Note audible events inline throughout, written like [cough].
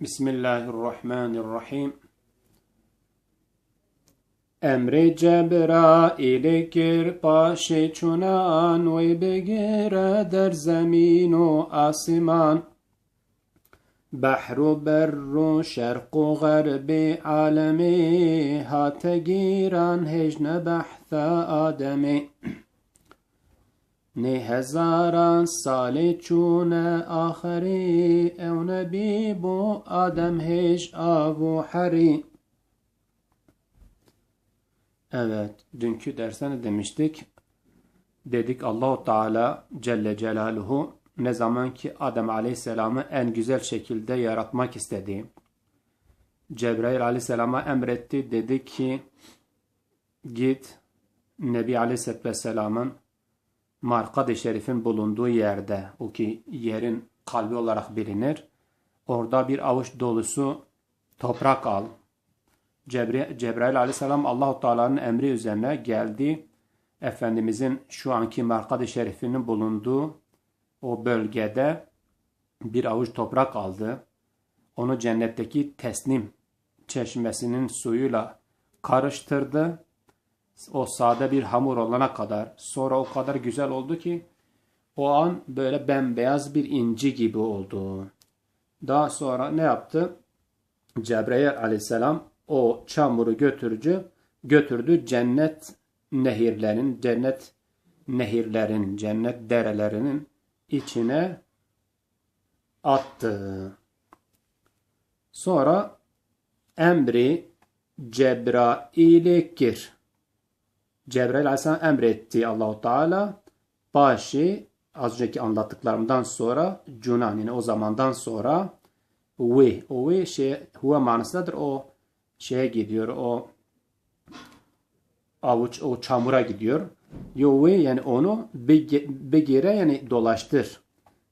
Bismillahirrahmanirrahim. Emri Cebrail'i gir başı çunan ve begire der zemin و asiman. Behru berru şerqu garbi alemi hate giran hecne behtha ademi. Ne hezaran sali çune ahiri ev nebi bu adem hej avu hari. Evet, dünkü derste ne demiştik? Dedik Allahu Teala Celle Celaluhu ne zaman ki Adem Aleyhisselam'ı en güzel şekilde yaratmak istedi. Cebrail Aleyhisselam'a emretti. Dedi ki git Nebi Aleyhisselatü Vesselam'ın markad-ı şerifin bulunduğu yerde o ki yerin kalbi olarak bilinir. Orada bir avuç dolusu toprak al. Cebrail, Cebrail aleyhisselam Allahu Teala'nın emri üzerine geldi. Efendimizin şu anki markad-ı şerifinin bulunduğu o bölgede bir avuç toprak aldı. Onu cennetteki teslim çeşmesinin suyuyla karıştırdı. O sade bir hamur olana kadar sonra o kadar güzel oldu ki o an böyle bembeyaz bir inci gibi oldu. Daha sonra ne yaptı? Cebrail aleyhisselam o çamuru götürücü götürdü cennet nehirlerin, cennet nehirlerin, cennet derelerinin içine attı. Sonra emri Cebrail'e gir. Cebrail aleyhisselam emretti Allahu Teala başı az önceki anlattıklarımdan sonra Cunan yani o zamandan sonra ve o ve şey huve manasındadır o şeye gidiyor o avuç o çamura gidiyor. Yo ve yani onu begire yani dolaştır.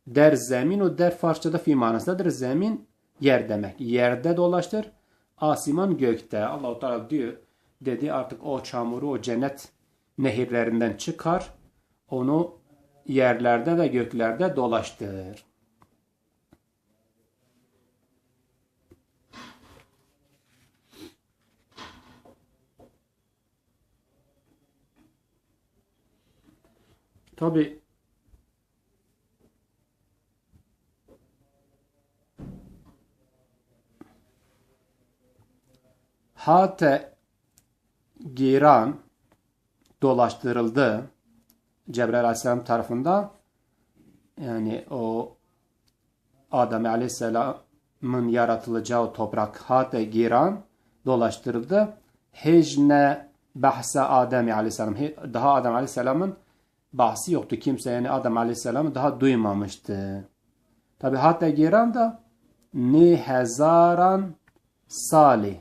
Der zemin o der Farsçada fi manasındadır. Zemin yer demek. Yerde dolaştır. Asiman gökte. Allah-u Teala diyor dedi artık o çamuru o cennet nehirlerinden çıkar. Onu yerlerde ve göklerde dolaştır. Tabi Hate Giran dolaştırıldı. Cebrail Aleyhisselam tarafından yani o Adem Aleyhisselam'ın yaratılacağı toprak Hate Giran dolaştırıldı. Hecne bahsa Adem Aleyhisselam daha Adem Aleyhisselam'ın bahsi yoktu. Kimse yani Adem Aleyhisselam'ı daha duymamıştı. Tabi Hate Giran da ne hezaran salih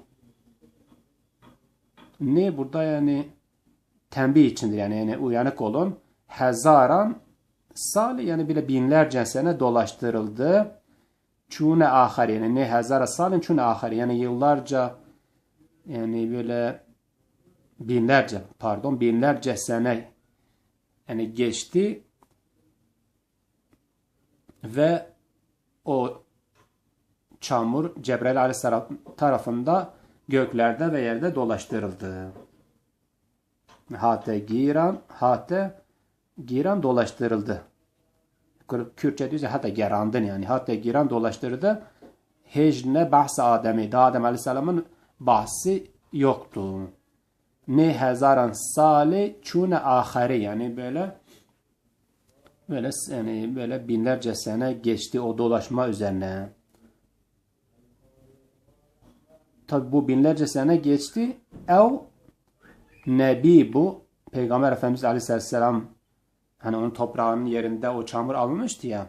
ne burada yani tembih içindir yani, yani uyanık olun. Hezaran sali yani bile binlerce sene dolaştırıldı. Çune ahar yani ne hezara salin çune ahar yani yıllarca yani böyle binlerce pardon binlerce sene yani geçti ve o çamur Cebrail aleyhisselam tarafında göklerde ve yerde dolaştırıldı. Hate giran, hate giran dolaştırıldı. Kürtçe diyorsa hatta gerandın yani. Hatta giran dolaştırdı. Hecne bahsi Adem'i. Da Adem Aleyhisselam'ın bahsi yoktu. Ne hezaran sali çune ahari yani böyle böyle yani böyle binlerce sene geçti o dolaşma üzerine. Tabi bu binlerce sene geçti. Ev Nebi bu. Peygamber Efendimiz Aleyhisselam hani onun toprağının yerinde o çamur alınmıştı ya.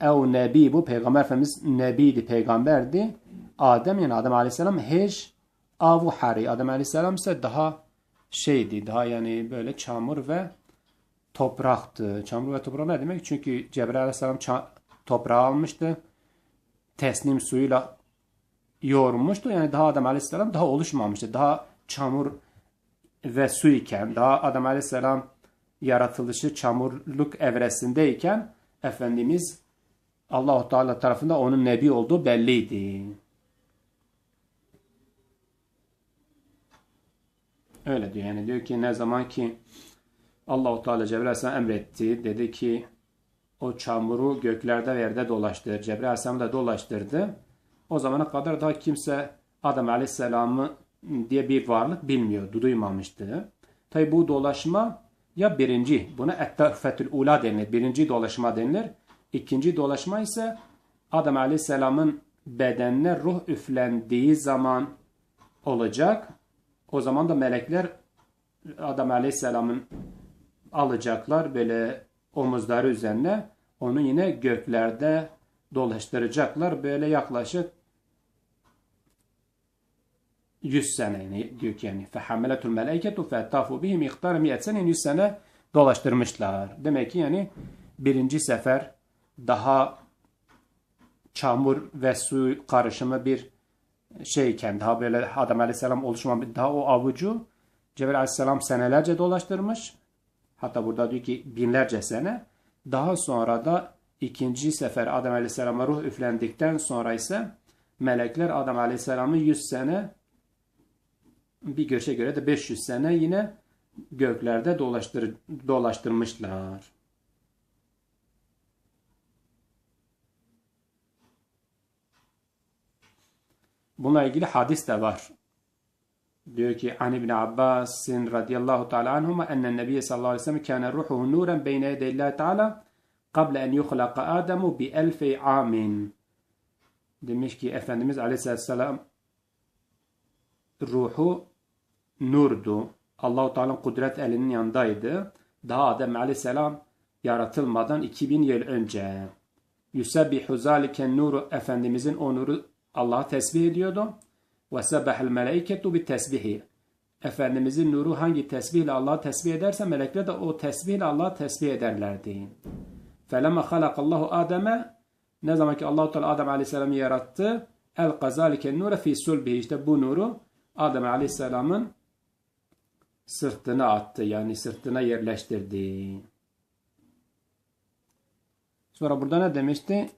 Ev Nebi bu. Peygamber Efendimiz Nebiydi, peygamberdi. Adem yani Adem Aleyhisselam hej avu hari. Adem Aleyhisselam ise daha şeydi, daha yani böyle çamur ve topraktı. Çamur ve toprak ne demek? Çünkü Cebrail Aleyhisselam toprağı almıştı. Teslim suyuyla yoğurmuştu. Yani daha Adem Aleyhisselam daha oluşmamıştı. Daha çamur ve su iken, daha Adem Aleyhisselam yaratılışı çamurluk evresindeyken Efendimiz Allahu Teala tarafından onun nebi olduğu belliydi. Öyle diyor. Yani diyor ki ne zaman ki Allahu Teala Cebrail Aleyhisselam emretti. Dedi ki o çamuru göklerde ve yerde dolaştır. Cebrail Aleyhisselam da dolaştırdı. O zamana kadar daha kimse Adem Aleyhisselam'ı diye bir varlık bilmiyordu, duymamıştı. Tabi bu dolaşma ya birinci, buna ettefetül ula denilir. Birinci dolaşma denilir. İkinci dolaşma ise Adem Aleyhisselam'ın bedenine ruh üflendiği zaman olacak. O zaman da melekler Adem Aleyhisselam'ın alacaklar böyle omuzları üzerine onu yine göklerde dolaştıracaklar. Böyle yaklaşık 100 sene yani diyor ki yani fehemmeletul melaiketu fettafu bihim iktar 100 sene 100 sene dolaştırmışlar. Demek ki yani birinci sefer daha çamur ve su karışımı bir şeyken daha böyle Adem Aleyhisselam oluşmamış daha o avucu Cebrail Aleyhisselam senelerce dolaştırmış. Hatta burada diyor ki binlerce sene. Daha sonra da ikinci sefer Adem Aleyhisselam'a ruh üflendikten sonra ise melekler Adem Aleyhisselam'ı 100 sene bir görüşe göre de 500 sene yine göklerde dolaştır, dolaştırmışlar. Bununla ilgili hadis de var. Diyor ki An İbn Abbas radıyallahu teala anhuma enne nebiye sallallahu aleyhi ve sellem kâne ruhuhu nuren beyne yedeyillâhi teala kable en yuhlaka Adem'u bi elfi amin. Demiş ki Efendimiz aleyhisselam ruhu nurdu. Allahu Teala'nın kudret elinin yanındaydı. Daha Adem Aleyhisselam yaratılmadan 2000 yıl önce. Yusebbihu zaliken nuru Efendimizin o nuru Allah'a tesbih ediyordu. Ve sebbehel meleiketu bi tesbihi. Efendimizin nuru hangi tesbihle Allah'ı tesbih ederse melekler de o tesbihle Allah'ı tesbih ederlerdi. Felemme halakallahu Adem'e ne zaman ki Allah-u Teala Adem Aleyhisselam'ı yarattı el kazalike nure fi sulbihi işte bu nuru Adem Aleyhisselam'ın sırtına attı. Yani sırtına yerleştirdi. Sonra burada ne demişti?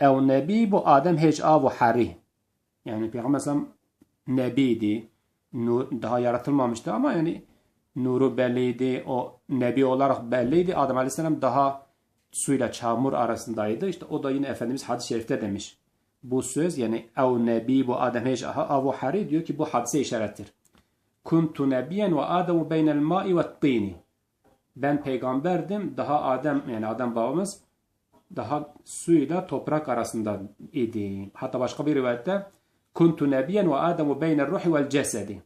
Ev nebi bu Adem hiç avu hari. Yani Peygamber Aleyhisselam nebiydi. Nur, daha yaratılmamıştı ama yani nuru belliydi. O nebi olarak belliydi. Adem Aleyhisselam daha suyla çamur arasındaydı. İşte o da yine Efendimiz hadis-i şerifte demiş. Bu söz yani ev nebi bu Adem hiç avu hari diyor ki bu hadise işarettir. Kuntu nebiyen ve Ademu beynel ma'i ve tini. Ben peygamberdim. Daha Adem yani Adem babamız daha suyla toprak arasında idi. Hatta başka bir rivayette Kuntu nebiyen ve Ademu beynel ruhi vel cesedi.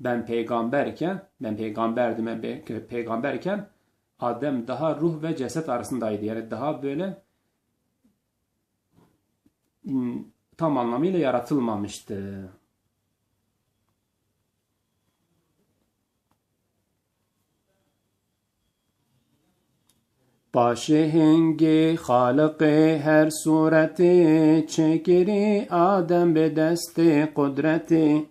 Ben peygamberken, ben peygamberdim, ben peygamberken Adem daha ruh ve ceset arasındaydı. Yani daha böyle hmm, tam anlamıyla yaratılmamıştı. Başehengi halıkı her sureti çekiri Adem be desti kudreti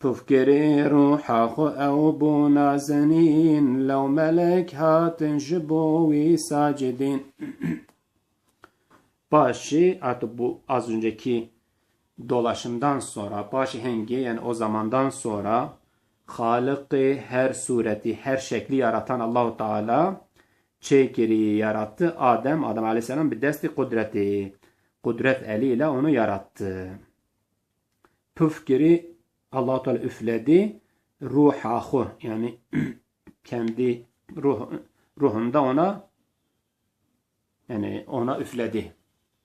Pufkiri ruhahu ev bu nazenin Lev melek hatin jibovi sacidin [clears throat] Başı artık bu az önceki dolaşımdan sonra başehengi yani o zamandan sonra Halıkı her sureti her şekli yaratan Allahu Teala çekiri yarattı. Adem, Adem Aleyhisselam bir desti kudreti. Kudret eliyle onu yarattı. Püfkiri allah Teala üfledi. Ruhahu yani [clears throat] kendi ruh, ruhunda ona yani ona üfledi.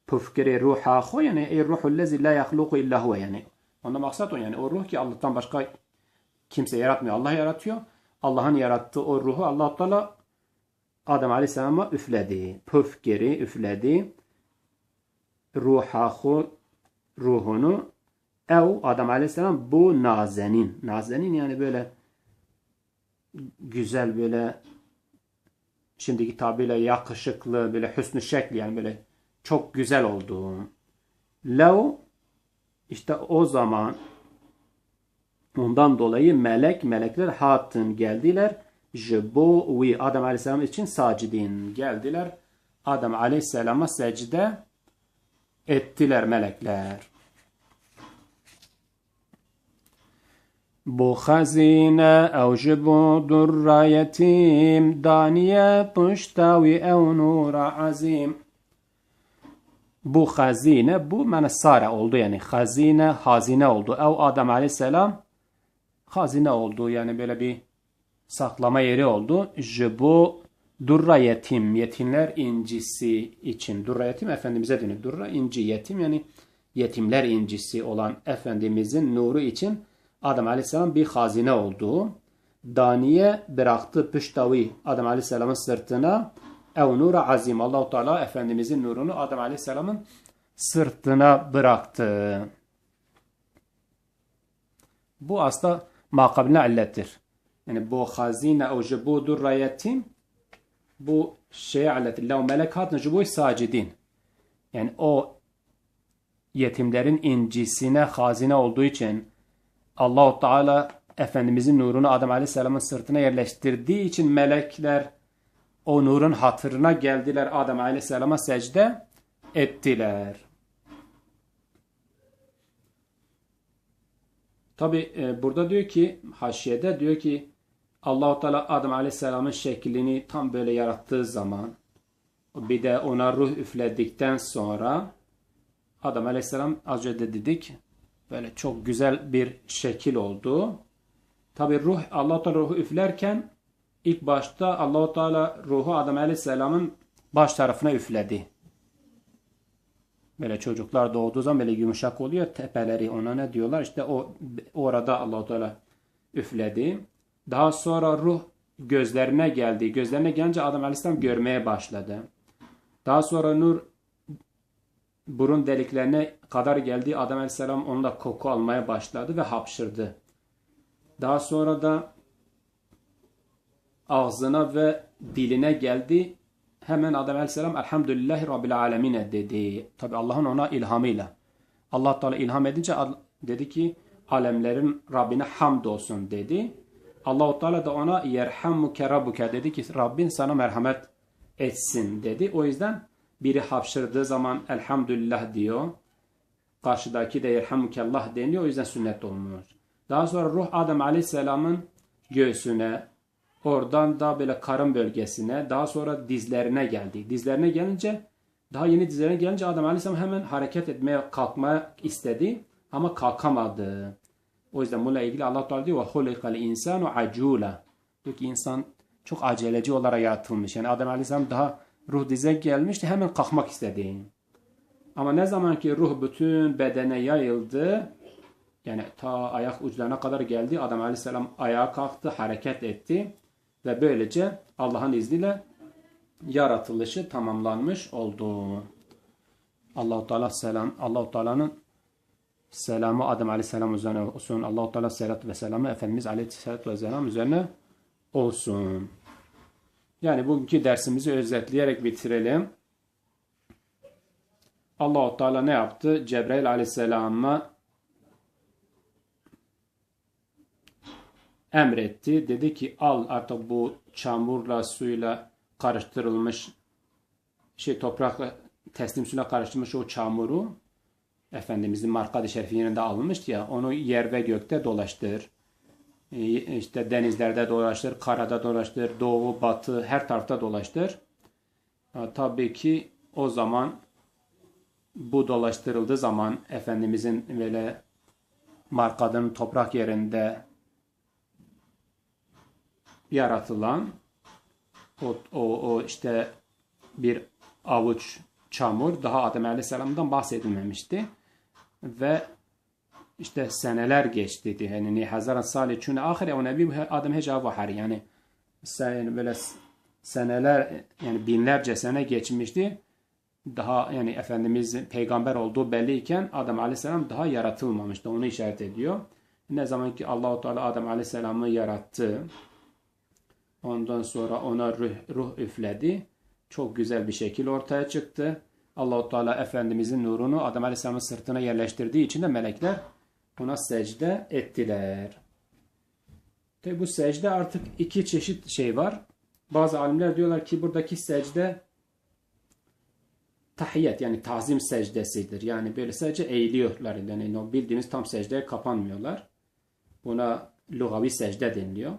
Püfkiri ruhahu yani ey ruhul lezi la yahluku illa huve yani. Onda maksat o yani o ruh ki Allah'tan başka kimse yaratmıyor. Allah yaratıyor. Allah'ın yarattığı o ruhu allah Teala Adem Aleyhisselam'a üfledi. Püf geri üfledi. Ruhahu ruhunu ev Adem Aleyhisselam bu nazenin. Nazenin yani böyle güzel böyle şimdiki tabirle yakışıklı böyle hüsnü şekli yani böyle çok güzel olduğu. Lev işte o zaman ondan dolayı melek melekler hatın geldiler ji bo wî Adem Aleyhisselam için sacidin geldiler. Adem Aleyhisselam'a secde ettiler melekler. Bu hazine evcibu durra yetim daniye puştavi ev nura azim. Bu hazine bu menasara oldu yani hazine hazine oldu. Ev Adem Aleyhisselam hazine oldu yani böyle bir saklama yeri oldu. Jibu durra yetim yetimler incisi için durra yetim Efendimiz'e dönüyor. Durra inci yetim yani yetimler incisi olan Efendimiz'in nuru için Adem Aleyhisselam bir hazine oldu. Daniye bıraktı püştavi Adem Aleyhisselam'ın sırtına ev nura azim. Allahu Teala Efendimiz'in nurunu Adem Aleyhisselam'ın sırtına bıraktı. Bu aslında makabline illettir. Yani bu hazine ev jibu durra yetim bu şeye aletillah melek hatın jibu sacidin. Yani o yetimlerin incisine hazine olduğu için Allahu Teala Efendimizin nurunu Adem Aleyhisselam'ın sırtına yerleştirdiği için melekler o nurun hatırına geldiler Adem Aleyhisselam'a secde ettiler. Tabi e, burada diyor ki haşiyede diyor ki Allahu Teala Adem Aleyhisselam'ın şeklini tam böyle yarattığı zaman bir de ona ruh üfledikten sonra Adem Aleyhisselam az önce dedik böyle çok güzel bir şekil oldu. Tabi ruh Allah Teala ruhu üflerken ilk başta Allahu Teala ruhu Adem Aleyhisselam'ın baş tarafına üfledi. Böyle çocuklar doğduğu zaman böyle yumuşak oluyor tepeleri ona ne diyorlar işte o orada Allahu Teala üfledi. Daha sonra ruh gözlerine geldi. Gözlerine gelince Adem Aleyhisselam görmeye başladı. Daha sonra nur burun deliklerine kadar geldi. Adem Aleyhisselam onunla koku almaya başladı ve hapşırdı. Daha sonra da ağzına ve diline geldi. Hemen Adem Aleyhisselam Elhamdülillahi Rabbil Alemine dedi. Tabi Allah'ın ona ilhamıyla. Allah Teala ilham edince dedi ki alemlerin Rabbine hamd olsun dedi. Allahu Teala da ona yerhammuke rabbuke dedi ki Rabbin sana merhamet etsin dedi. O yüzden biri hapşırdığı zaman elhamdülillah diyor. Karşıdaki de yerhammukallah deniyor. O yüzden sünnet olmuş. Daha sonra ruh Adem Aleyhisselam'ın göğsüne, oradan da böyle karın bölgesine, daha sonra dizlerine geldi. Dizlerine gelince, daha yeni dizlerine gelince Adem Aleyhisselam hemen hareket etmeye kalkmaya istedi ama kalkamadı. O yüzden bununla ilgili Allah Teala diyor hulikal insanu acula. Diyor ki insan çok aceleci olarak yaratılmış. Yani Adem Aleyhisselam daha ruh dize gelmişti hemen kalkmak istedi. Ama ne zaman ki ruh bütün bedene yayıldı yani ta ayak uçlarına kadar geldi. Adem Aleyhisselam ayağa kalktı, hareket etti ve böylece Allah'ın izniyle yaratılışı tamamlanmış oldu. Allahu Teala selam Allahu Teala'nın selamı Adem Aleyhisselam üzerine olsun. Allahu Teala selat ve selamı Efendimiz Aleyhisselatü Vesselam üzerine olsun. Yani bugünkü dersimizi özetleyerek bitirelim. Allahu Teala ne yaptı? Cebrail Aleyhisselam'a emretti. Dedi ki al artık bu çamurla suyla karıştırılmış şey toprakla teslim suyla karıştırılmış o çamuru Efendimizin markad-ı şerifinin alınmıştı ya onu yer ve gökte dolaştır. İşte denizlerde dolaştır, karada dolaştır, doğu, batı her tarafta dolaştır. Tabii ki o zaman bu dolaştırıldığı zaman Efendimizin böyle markadın toprak yerinde yaratılan o, o, o işte bir avuç çamur daha Adem Aleyhisselam'dan bahsedilmemişti. Ve işte seneler geçti. Yani Hazar Salih çünkü ahire o nebi Adem hecavı har yani sen böyle seneler yani binlerce sene geçmişti. Daha yani Efendimiz peygamber olduğu belliyken Adem Aleyhisselam daha yaratılmamıştı. Onu işaret ediyor. Ne zaman ki Allahu Teala Adem Aleyhisselam'ı yarattı. Ondan sonra ona ruh, ruh üfledi. Çok güzel bir şekil ortaya çıktı. Allahu Teala Efendimizin nurunu Adem Aleyhisselam'ın sırtına yerleştirdiği için de melekler ona secde ettiler. Tabi bu secde artık iki çeşit şey var. Bazı alimler diyorlar ki buradaki secde tahiyyat yani tazim secdesidir. Yani böyle sadece eğiliyorlar. Yani o bildiğimiz tam secdeye kapanmıyorlar. Buna lugavi secde deniliyor.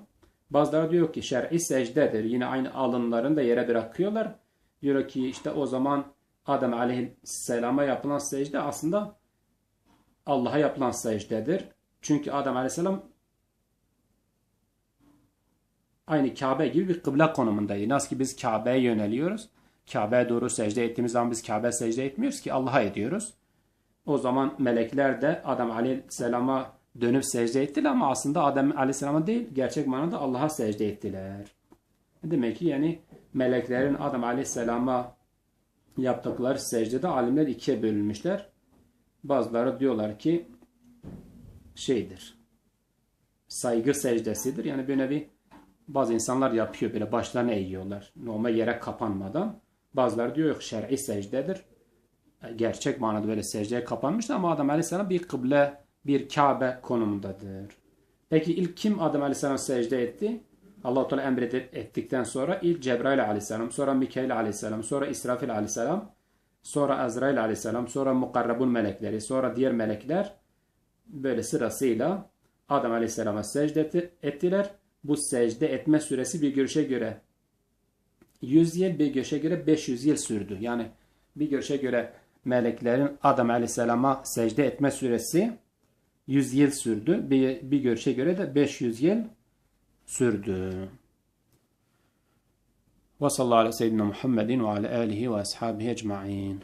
Bazıları diyor ki şer'i secdedir. Yine aynı alınlarını da yere bırakıyorlar. Diyor ki işte o zaman Adem aleyhisselama yapılan secde aslında Allah'a yapılan secdedir. Çünkü Adem aleyhisselam aynı Kabe gibi bir kıble konumundaydı. Nasıl ki biz Kabe'ye yöneliyoruz. Kabe'ye doğru secde ettiğimiz zaman biz Kabe'ye secde etmiyoruz ki Allah'a ediyoruz. O zaman melekler de Adem aleyhisselama dönüp secde ettiler ama aslında Adem aleyhisselama değil gerçek manada Allah'a secde ettiler. Demek ki yani meleklerin Adem aleyhisselama yaptıkları secdede alimler ikiye bölünmüşler. Bazıları diyorlar ki şeydir. Saygı secdesidir. Yani bir nevi bazı insanlar yapıyor böyle başlarını eğiyorlar. Normal yere kapanmadan. Bazıları diyor yok şer'i secdedir. Gerçek manada böyle secdeye kapanmıştır ama Adem Aleyhisselam bir kıble, bir Kabe konumundadır. Peki ilk kim Adem Aleyhisselam secde etti? Allah-u Teala emrettikten sonra ilk Cebrail Aleyhisselam, sonra Mikail Aleyhisselam, sonra İsrafil Aleyhisselam, sonra Azrail Aleyhisselam, sonra mukarrabun melekleri, sonra diğer melekler böyle sırasıyla Adem Aleyhisselam'a secde ettiler. Bu secde etme süresi bir görüşe göre 100 yıl, bir görüşe göre 500 yıl sürdü. Yani bir görüşe göre meleklerin Adem Aleyhisselam'a secde etme süresi 100 yıl sürdü. Bir, bir görüşe göre de 500 yıl sürdü. Ve sallallahu aleyhi ve sellem Muhammedin ve ala alihi ve ashabihi ecma'in.